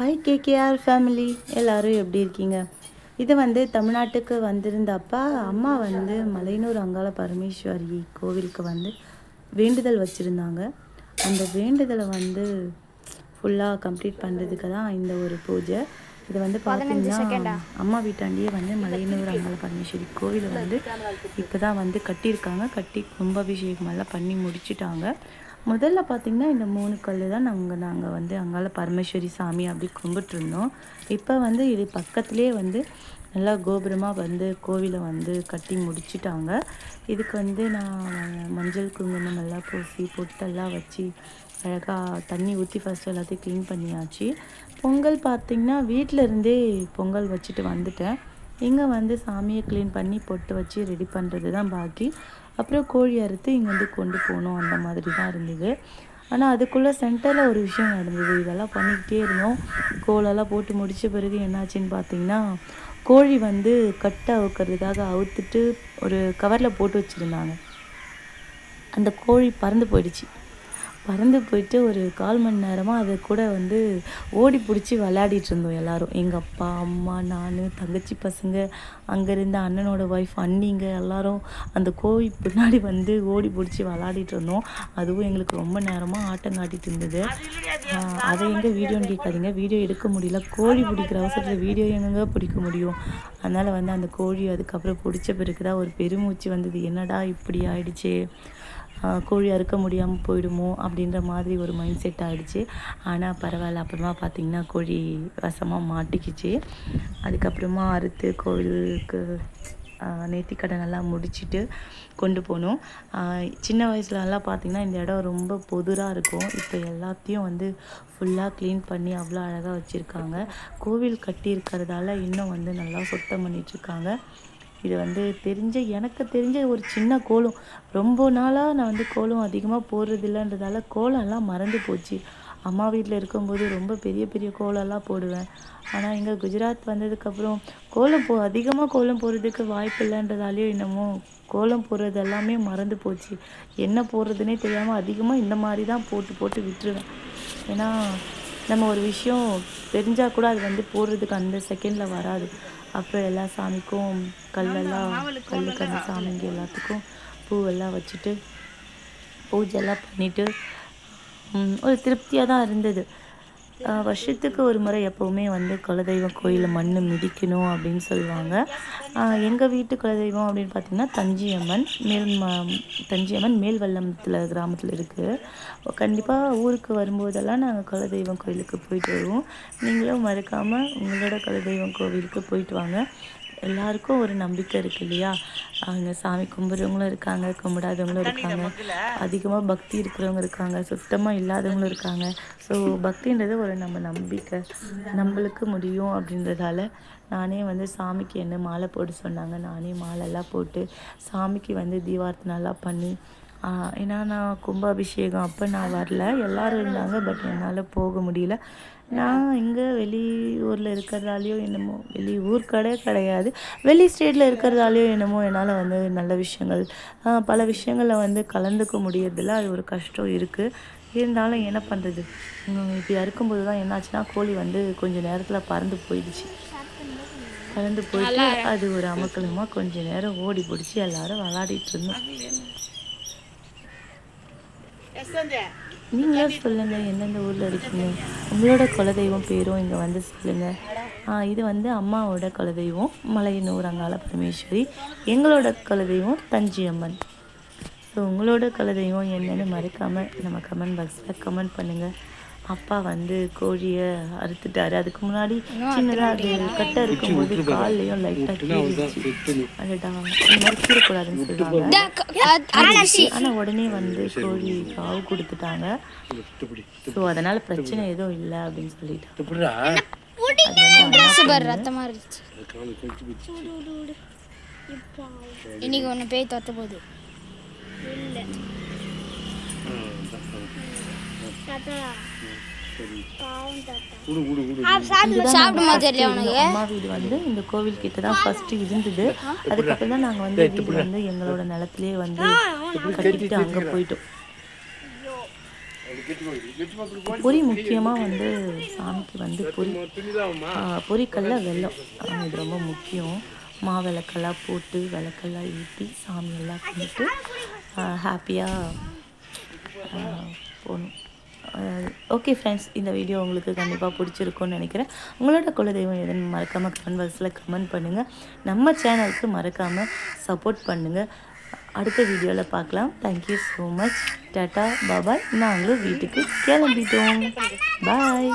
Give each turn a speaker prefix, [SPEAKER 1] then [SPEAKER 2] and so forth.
[SPEAKER 1] Hi KKR family எல்லாரும் எப்படி இருக்கீங்க? இது வந்து தமிழ்நாட்டுக்கு வந்திருந்தப்ப அம்மா வந்து மலையனூர் அங்காள பரமேஸ்வரி கோவிலுக்கு வந்து வேண்டுதல் வச்சுருந்தாங்க. அந்த வேண்டுதலை வந்து ஃபுல்லாக கம்ப்ளீட் பண்ணுறதுக்கு தான் இந்த ஒரு பூஜை. இது வந்து பார்த்தீங்கன்னா அம்மா வீட்டாண்டியே வந்து மலையனூர் அங்காள பரமேஸ்வரி கோவில் வந்து இப்போ தான் வந்து கட்டியிருக்காங்க. கட்டி கும்பாபிஷேகம் எல்லாம் பண்ணி முடிச்சிட்டாங்க. முதல்ல பார்த்திங்கன்னா இந்த மூணு கல் தான் நாங்கள் நாங்கள் வந்து அங்கால பரமேஸ்வரி சாமி அப்படி கும்பிட்டுருந்தோம். இப்போ வந்து இது பக்கத்துலேயே வந்து நல்லா கோபுரமாக வந்து கோவிலை வந்து கட்டி முடிச்சிட்டாங்க. இதுக்கு வந்து நான் மஞ்சள் குங்குமம் எல்லாம் பூசி பொட்டெல்லாம் வச்சு அழகாக தண்ணி ஊற்றி ஃபஸ்ட் எல்லாத்தையும் க்ளீன் பண்ணியாச்சு. பொங்கல் பார்த்திங்கன்னா வீட்டில் இருந்தே பொங்கல் வச்சுட்டு வந்துட்டேன். இங்கே வந்து சாமியை க்ளீன் பண்ணி பொட்டு வச்சு ரெடி பண்ணுறது தான் பாக்கி. அப்புறம் கோழி அறுத்து இங்கே வந்து கொண்டு போகணும் அந்த மாதிரி தான் இருந்தது. ஆனால் அதுக்குள்ளே சென்டரில் ஒரு விஷயம் நடந்தது. இதெல்லாம் பண்ணிக்கிட்டே இருந்தோம். கோலெல்லாம் போட்டு முடித்த பிறகு என்னாச்சுன்னு பார்த்தீங்கன்னா கோழி வந்து கட்டை அவுக்கிறதுக்காக அவுத்துட்டு ஒரு கவரில் போட்டு வச்சுருந்தாங்க. அந்த கோழி பறந்து போயிடுச்சு. பறந்து போயிட்டு ஒரு கால் மணி நேரமாக அதை கூட வந்து ஓடி பிடிச்சி விளையாடிட்டு இருந்தோம் எல்லாரும். எங்கள் அப்பா அம்மா நான் தங்கச்சி பசங்க அங்கே இருந்த அண்ணனோட ஒய்ஃப் அண்ணிங்க எல்லாரும் அந்த கோழி பின்னாடி வந்து ஓடி பிடிச்சி விளையாடிட்டு இருந்தோம். அதுவும் எங்களுக்கு ரொம்ப நேரமாக ஆட்டம் காட்டிட்டு இருந்தது. அதை எங்கே வீடியோன்னு கேட்காதீங்க. வீடியோ எடுக்க முடியல. கோழி பிடிக்கிற அவசரத்தில் வீடியோ எங்கெங்க பிடிக்க முடியும்? அதனால் வந்து அந்த கோழி அதுக்கப்புறம் பிடிச்ச பிறகு தான் ஒரு பெருமூச்சு வந்தது. என்னடா இப்படி ஆயிடுச்சே? கோழி அறுக்க முடியாமல் போயிடுமோ அப்படின்ற மாதிரி ஒரு மைண்ட் செட் ஆகிடுச்சு ஆனால் பரவாயில்ல. அப்புறமா பார்த்திங்கன்னா கோழி வசமாக மாட்டிக்கிச்சு. அதுக்கப்புறமா அறுத்து கோவிலுக்கு நேர்த்திக்கடை நல்லா முடிச்சுட்டு கொண்டு போனோம். சின்ன வயசுலலாம் பார்த்திங்கன்னா இந்த இடம் ரொம்ப பொதுராக இருக்கும். இப்போ எல்லாத்தையும் வந்து ஃபுல்லாக க்ளீன் பண்ணி அவ்வளோ அழகாக வச்சுருக்காங்க. கோவில் கட்டியிருக்கிறதால இன்னும் வந்து நல்லா சுத்தம் பண்ணிகிட்ருக்காங்க இது வந்து தெரிஞ்ச எனக்கு தெரிஞ்ச ஒரு சின்ன கோலம். ரொம்ப நாளாக நான் வந்து கோலம் அதிகமாக போடுறது இல்லைன்றதால கோலம்லாம் மறந்து போச்சு. அம்மா வீட்டில் இருக்கும்போது ரொம்ப பெரிய பெரிய கோலம்லாம் போடுவேன். ஆனால் இங்கே குஜராத் வந்ததுக்கப்புறம் கோலம் போ அதிகமாக கோலம் போடுறதுக்கு வாய்ப்பு இல்லைன்றதாலேயோ என்னமோ கோலம் போடுறது எல்லாமே மறந்து போச்சு. என்ன போடுறதுனே தெரியாமல் அதிகமாக இந்த மாதிரி தான் போட்டு போட்டு விட்டுருவேன். ஏன்னா நம்ம ஒரு விஷயம் தெரிஞ்சால் கூட அது வந்து போடுறதுக்கு அந்த செகண்டில் வராது. அப்புறம் எல்லா சாமிக்கும் கல்லெல்லாம் கல்லுக்கு அந்த சாமிங்க எல்லாத்துக்கும் பூவெல்லாம் வச்சுட்டு பூஜைலாம் பண்ணிவிட்டு ஒரு திருப்தியாக தான் இருந்தது. வருஷத்துக்கு ஒரு முறை எப்போவுமே வந்து குலதெய்வம் கோயிலில் மண் மிதிக்கணும் அப்படின்னு சொல்லுவாங்க. எங்கள் வீட்டு குலதெய்வம் அப்படின்னு பார்த்தீங்கன்னா தஞ்சியம்மன் மேல் ம தஞ்சியம்மன் மேல்வல்லமத்தில் கிராமத்தில் இருக்குது கண்டிப்பாக ஊருக்கு வரும்போதெல்லாம் நாங்கள் குலதெய்வம் கோயிலுக்கு போயிட்டு வருவோம். நீங்களும் மறக்காமல் உங்களோட குலதெய்வம் கோவிலுக்கு போயிட்டு வாங்க. எல்லாருக்கும் ஒரு நம்பிக்கை இருக்கு இல்லையா? அங்கே சாமி கும்பிட்றவங்களும் இருக்காங்க கும்பிடாதவங்களும் இருக்காங்க. அதிகமாக பக்தி இருக்கிறவங்க இருக்காங்க சுத்தமாக இல்லாதவங்களும் இருக்காங்க. ஸோ பக்தின்றது ஒரு நம்ம நம்பிக்கை. நம்மளுக்கு முடியும் அப்படின்றதால நானே வந்து சாமிக்கு என்ன மாலை போட சொன்னாங்க நானே மாலைலாம் போட்டு சாமிக்கு வந்து தீபார்த்தனைலாம் பண்ணி ஏன்னா நான் கும்பாபிஷேகம் அப்போ நான் வரல. எல்லாரும் இருந்தாங்க பட் என்னால் போக முடியல. நான் இங்கே வெளியூரில் இருக்கிறதாலையோ என்னமோ வெளி ஊர் கடை கிடையாது. வெளி ஸ்டேட்டில் இருக்கிறதாலையோ என்னமோ என்னால் வந்து நல்ல விஷயங்கள் பல விஷயங்களில் வந்து கலந்துக்க முடியறதில்ல. அது ஒரு கஷ்டம் இருக்குது இருந்தாலும் என்ன பண்ணுறது இப்படி அறுக்கும்போது தான் என்னாச்சுன்னா கோழி வந்து கொஞ்சம் நேரத்தில் பறந்து போயிடுச்சு. பறந்து போயிட்டு அது ஒரு அமக்கலமாக கொஞ்ச நேரம் ஓடி பிடிச்சி எல்லாரும் விளாடிட்டு இருந்தோம். நீங்களே சொல்லுங்க? எந்தெந்த ஊர்ல இருக்கீங்க? உங்களோட குலதெய்வம் பேரும் இங்க வந்து சொல்லுங்க. ஆ, இது வந்து அம்மாவோட குலதெய்வம் மலையனூர் அங்காள பரமேஸ்வரி. எங்களோட குலதெய்வம் தஞ்சியம்மன். ஸோ உங்களோட குலதெய்வம் என்னன்னு மறக்காம நம்ம கமெண்ட் பாக்ஸில் கமெண்ட் பண்ணுங்க. அப்பா வந்து கோழியை அறுத்துட்டாரு. அதுக்கு முன்னாடி சின்னதாக அது கட்டை இருக்கும்போது கால்லையும் லைட்டாக கீறிச்சு அடடா இந்த மாதிரி கீறக்கூடாதுன்னு சொல்லுவாங்க. ஆனால் உடனே வந்து கோழி காவு கொடுத்துட்டாங்க. ஸோ அதனால பிரச்சனை எதுவும் இல்லை அப்படின்னு சொல்லிட்டாங்க
[SPEAKER 2] இன்னைக்கு ஒன்று பேய் தொத்த போகுது. போது உனக்கு
[SPEAKER 1] அம்மா வீடு வந்து இந்த கோவில் கிட்ட தான் ஃபர்ஸ்ட் இருந்தது அதுக்கப்புறம் தான் நாங்கள் வந்து வீடு வந்து எங்களோட நிலத்திலே வந்து கட்டிக்கிட்டு அங்கே போயிட்டோம். பொரி முக்கியமாக வந்து சாமிக்கு வந்து பொரி வெல்லம். ஆ, இது ரொம்ப முக்கியம். மா விளக்கெல்லாம் போட்டு விளக்கெல்லாம் ஏற்றி சாமியெல்லாம் கும்பிட்டு ஹாப்பியாக ஓகே ஃப்ரெண்ட்ஸ் இந்த வீடியோ உங்களுக்கு கண்டிப்பாக பிடிச்சிருக்கும்னு நினைக்கிறேன். உங்களோட குலதெய்வம் எதுன்னு மறக்காமல் கமெண்ட் பாக்ஸில் கமெண்ட் பண்ணுங்கள் நம்ம சேனலுக்கு மறக்காமல் சப்போர்ட் பண்ணுங்கள் அடுத்த வீடியோவில் பார்க்கலாம். Thank you so much tata bye bye நாங்களும் வீட்டுக்கு கிளம்பிட்டோம். பாய்